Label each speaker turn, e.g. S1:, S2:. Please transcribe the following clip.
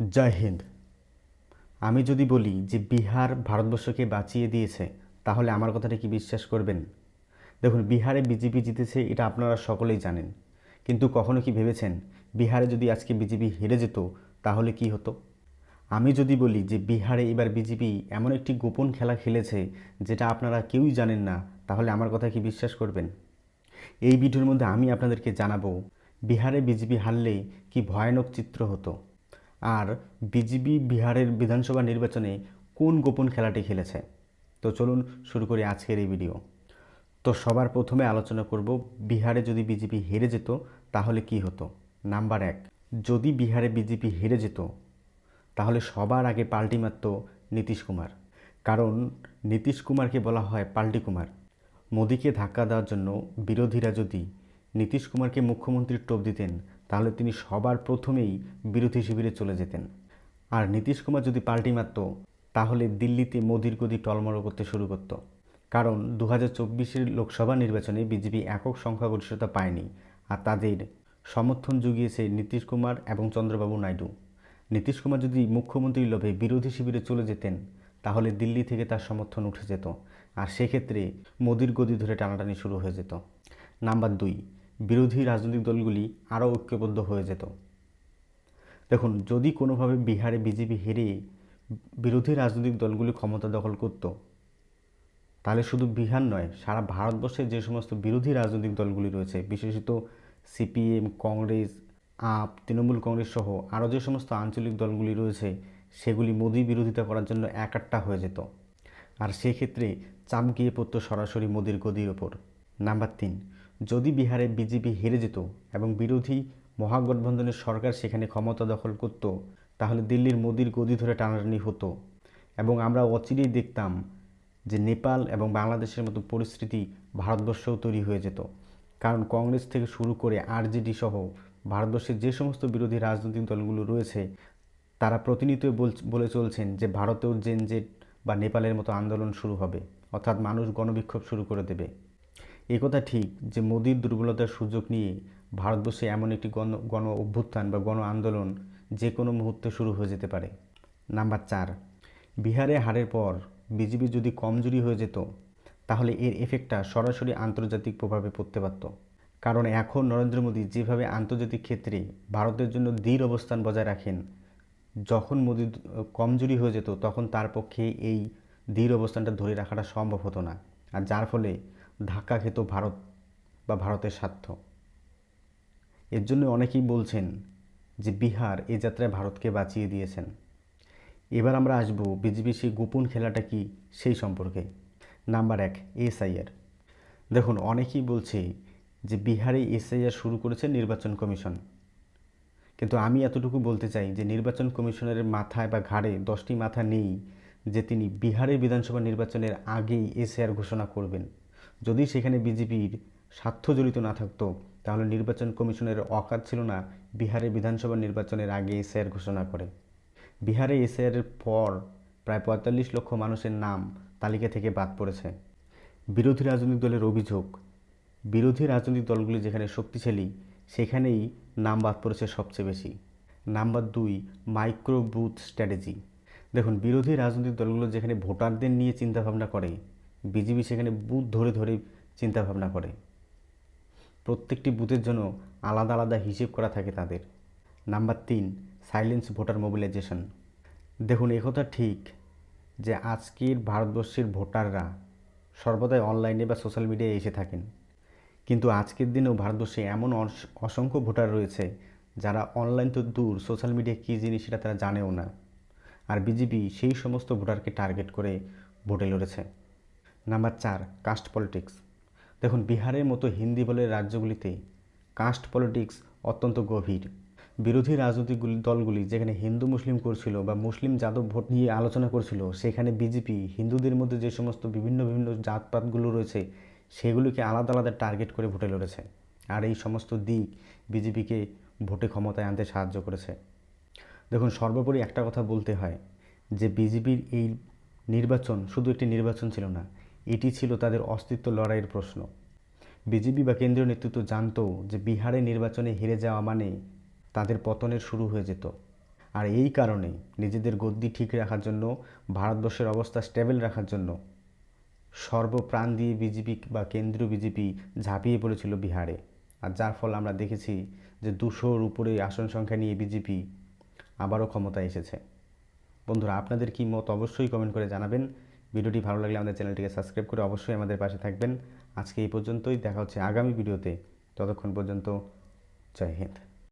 S1: জয় হিন্দ। আমি যদি বলি যে বিহার ভারতবর্ষকে বাঁচিয়ে দিয়েছে, তাহলে আমার কথাটা কি বিশ্বাস করবেন? দেখুন, বিহারে বিজেপি জিতেছে, এটা আপনারা সকলেই জানেন। কিন্তু কখনো কি ভেবেছেন, বিহারে যদি আজকে বিজেপি হেরে যেত, তাহলে কি হতো? আমি যদি বলি যে বিহারে এবার বিজেপি এমন একটি গোপন খেলা খেলেছে, যেটা আপনারা কেউই জানেন না, তাহলে আমার কথা কি বিশ্বাস করবেন? এই ভিডিওর মধ্যে আমি আপনাদেরকে জানাব, বিহারে বিজেপি হারলে কি ভয়ানক চিত্র হতো? আর বিজেপি বিহারের বিধানসভা নির্বাচনে কোন গোপন খেলাটি খেলেছে? তো চলুন শুরু করি আজকের এই ভিডিও। তো সবার প্রথমে আলোচনা করব, বিহারে যদি বিজেপি হেরে যেত, তাহলে কি হতো? নাম্বার এক, যদি বিহারে বিজেপি হেরে যেত, তাহলে সবার আগে পাল্টি মারত নীতিশ কুমার। কারণ নীতিশ কুমারকে বলা হয় পাল্টি কুমার। মোদীকে ধাক্কা দেওয়ার জন্য বিরোধীরা যদি নীতিশ কুমারকে মুখ্যমন্ত্রীর টোপ দিতেন তাহলে তিনি সবার প্রথমেই বিরোধী শিবিরে চলে যেতেন। আর নীতিশ কুমার যদি পাল্টি মারত, তাহলে দিল্লিতে মোদির গদি টলমড়ো করতে শুরু করত। কারণ দু হাজার লোকসভা নির্বাচনে বিজেপি একক সংখ্যাগরিষ্ঠতা পায়নি, আর তাদের সমর্থন জুগিয়েছে নীতিশ কুমার এবং চন্দ্রবাবু নাইডু। নীতিশ কুমার যদি মুখ্যমন্ত্রীর লোভে বিরোধী শিবিরে চলে যেতেন, তাহলে দিল্লি থেকে তার সমর্থন উঠে যেত। আর সেক্ষেত্রে মোদির গদি ধরে টানাটানি শুরু হয়ে যেত। নাম্বার দুই বিরোধী রাজনৈতিক দলগুলি আরও ঐক্যবদ্ধ হয়ে যেত। দেখুন, যদি কোনোভাবে বিহারে বিজেপি হেরে বিরোধী রাজনৈতিক দলগুলি ক্ষমতা দখল করত, তাহলে শুধু বিহার নয়, সারা ভারতবর্ষের যে সমস্ত বিরোধী রাজনৈতিক দলগুলি রয়েছে, বিশেষত সিপিএম, কংগ্রেস, আপ, তৃণমূল কংগ্রেস সহ আরও যে সমস্ত আঞ্চলিক দলগুলি রয়েছে, সেগুলি মোদী বিরোধিতা করার জন্য এক একাট্টা হয়ে যেত। আর সেক্ষেত্রে চাপ গিয়ে পড়তো সরাসরি মোদির গদির ওপর। নাম্বার তিন যদি বিহারে বিজেপি হেরে যেত এবং বিরোধী মহাগঠবন্ধনের সরকার সেখানে ক্ষমতা দখল করত, তাহলে দিল্লির মোদির গদি ধরে টানাটানি হতো। এবং আমরা অচিরেই দেখতাম যে নেপাল এবং বাংলাদেশের মতো পরিস্থিতি ভারতবর্ষেও তৈরি হয়ে যেত। কারণ কংগ্রেস থেকে শুরু করে আরজেডি সহ ভারতবর্ষের যে সমস্ত বিরোধী রাজনৈতিক দলগুলো রয়েছে, তারা প্রতিনিয়তই বলে চলছেন যে ভারতেও জেনজেট বা নেপালের মতো আন্দোলন শুরু হবে। অর্থাৎ মানুষ গণবিক্ষোভ শুরু করে দেবে। এই কথা ঠিক যে মোদির দুর্বলতার সুযোগ নিয়ে ভারতবর্ষে এমন একটি গণ গণ অভ্যুত্থান বা গণ আন্দোলন যে কোনো মুহূর্তে শুরু হয়ে যেতে পারে। নাম্বার চার, বিহারে হারের পর বিজেপি যদি কমজোরি হয়ে যেত, তাহলে এর এফেক্টটা সরাসরি আন্তর্জাতিক প্রভাবে পড়তে পারত। কারণ এখন নরেন্দ্র মোদী যেভাবে আন্তর্জাতিক ক্ষেত্রে ভারতের জন্য দৃঢ় অবস্থান বজায় রাখেন, যখন মোদি কমজোরি হয়ে যেত, তখন তার পক্ষে এই দৃঢ় অবস্থানটা ধরে রাখাটা সম্ভব হতো না। আর যার ফলে ধাক্কা খেত ভারত বা ভারতের স্বার্থ। এর জন্য অনেকেই বলছেন যে বিহার এ যাত্রায় ভারতকে বাঁচিয়ে দিয়েছেন। এবার আমরা আসব বিজেপি সেই গোপন খেলাটা কি সেই সম্পর্কে। নাম্বার এক, এসআইআর। দেখুন, অনেকেই বলছে যে বিহারে এসআইআর শুরু করেছে নির্বাচন কমিশন। কিন্তু আমি এতটুকু বলতে চাই যে নির্বাচন কমিশনের মাথায় বা ঘাড়ে দশটি মাথা নেই যে তিনি বিহারের বিধানসভা নির্বাচনের আগেই এসআইআর ঘোষণা করবেন। যদি সেখানে বিজেপির স্বার্থ জড়িত না থাকতো, তাহলে নির্বাচন কমিশনের অকাত ছিল না বিহারে বিধানসভা নির্বাচনের আগে এসআইআর ঘোষণা করে। বিহারে এসআইআরের পর প্রায় পঁয়তাল্লিশ লক্ষ মানুষের নাম তালিকা থেকে বাদ পড়েছে। বিরোধী রাজনৈতিক দলের অভিযোগ, বিরোধী রাজনৈতিক দলগুলি যেখানে শক্তিশালী, সেখানেই নাম বাদ পড়েছে সবচেয়ে বেশি। নাম্বার দুই, মাইক্রো বুথ স্ট্র্যাটেজি। দেখুন, বিরোধী রাজনৈতিক দলগুলো যেখানে ভোটারদের নিয়ে চিন্তাভাবনা করে বিজেপি সেখানে বুথ ধরে ধরে চিন্তাভাবনা করে। প্রত্যেকটি বুথের জন্য আলাদা আলাদা হিসেব করা থাকে তাদের। নাম্বার তিন, সাইলেন্স ভোটার মোবিলাইজেশন। দেখুন, একথা ঠিক যে আজকের ভারতবর্ষের ভোটাররা সর্বদাই অনলাইনে বা সোশ্যাল মিডিয়ায় এসে থাকেন। কিন্তু আজকের দিনেও ভারতবর্ষে এমন অসংখ্য ভোটার রয়েছে যারা অনলাইন তো দূর, সোশ্যাল মিডিয়া কী জিনিস সেটা তারা জানেও না। আর বিজেপি সেই সমস্ত ভোটারকে টার্গেট করে ভোটে লড়েছে। নাম্বার চার কাস্ট পলিটিক্স দেখুন, বিহারের মতো হিন্দি বলের রাজ্যগুলিতে কাস্ট পলিটিক্স অত্যন্ত গভীর। বিরোধী রাজনৈতিক দলগুলি যেখানে হিন্দু, মুসলিম করছিল বা মুসলিম যাদব ভোট নিয়ে আলোচনা করছিল, সেখানে বিজেপি হিন্দুদের মধ্যে যে সমস্ত বিভিন্ন বিভিন্ন জাতপাতগুলো রয়েছে, সেগুলিকে আলাদা আলাদা টার্গেট করে ভোটে লড়েছে। আর এই সমস্ত দিক বিজেপিকে ভোটে ক্ষমতায় আনতে সাহায্য করেছে। দেখুন, সর্বোপরি একটা কথা বলতে হয় যে বিজেপির এই নির্বাচন শুধু একটি নির্বাচন ছিল না এটি ছিল তাদের অস্তিত্ব লড়াইয়ের প্রশ্ন। বিজেপি বা কেন্দ্রীয় নেতৃত্ব জানত যে বিহারে নির্বাচনে হেরে যাওয়া মানে তাদের পতনের শুরু হয়ে যেত। আর এই কারণে নিজেদের গদ্দি ঠিক রাখার জন্য, ভারতবর্ষের অবস্থা স্টেবল রাখার জন্য সর্বপ্রাণ দিয়ে বিজেপি বা কেন্দ্রীয় বিজেপি ঝাঁপিয়ে পড়েছিল বিহারে। আর যার ফল আমরা দেখেছি যে দুশোর উপরে আসন সংখ্যা নিয়ে বিজেপি আবারও ক্ষমতায় এসেছে। বন্ধুরা, আপনাদের কি মত অবশ্যই কমেন্ট করে জানাবেন। ভিডিওটি ভালো লাগলে আমাদের চ্যানেলটিকে সাবস্ক্রাইব করে অবশ্যই আমাদের পাশে থাকবেন। আজকে এই পর্যন্তই, দেখা হচ্ছে আগামী ভিডিওতে। ততক্ষণ পর্যন্ত, জয় হিন্দ।